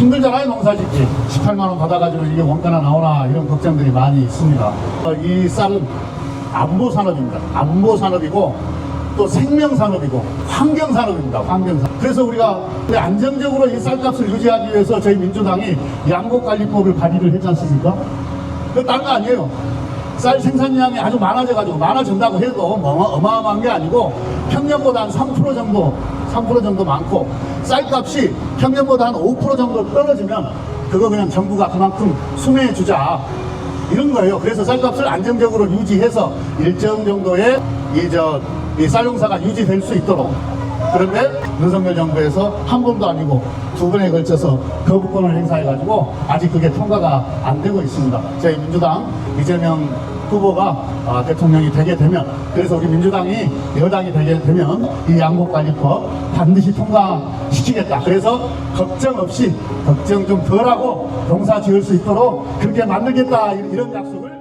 힘들잖아요 농사 짓기. 18만 원 받아가지고 이게 원가나 나오나 이런 걱정들이 많이 있습니다. 어, 이 쌀은 안보 산업입니다. 안보 산업이고 또 생명 산업이고 환경 산업입니다 환경 산업. 그래서 우리가 안정적으로 이 쌀값을 유지하기 위해서 저희 민주당이 양곡관리법을 발의를 했지 않습니까? 그거 딴거 아니에요 쌀 생산량이 아주 많아져가지고 많아진다고 해도 뭐 어마어마한 게 아니고 평년보다 한 3% 정도 3% 정도 많고 쌀값이 평년보다 한 5% 정도 떨어지면 그거 그냥 정부가 그만큼 수매해 주자 이런 거예요. 그래서 쌀값을 안정적으로 유지해서 일정 정도의 이저 이 쌀농사가 유지될 수 있도록 그런데 윤석열 정부에서 한 번도 아니고 두 번에 걸쳐서 거부권을 행사해가지고 아직 그게 통과가 안 되고 있습니다. 저희 민주당 이재명 후보가 아, 대통령이 되게 되면 그래서 우리 민주당이 여당이 되게 되면 이 양곡관리법 반드시 통과시키겠다. 그래서 걱정 없이 걱정 좀 덜하고 농사 지을 수 있도록 그렇게 만들겠다 이런 약속을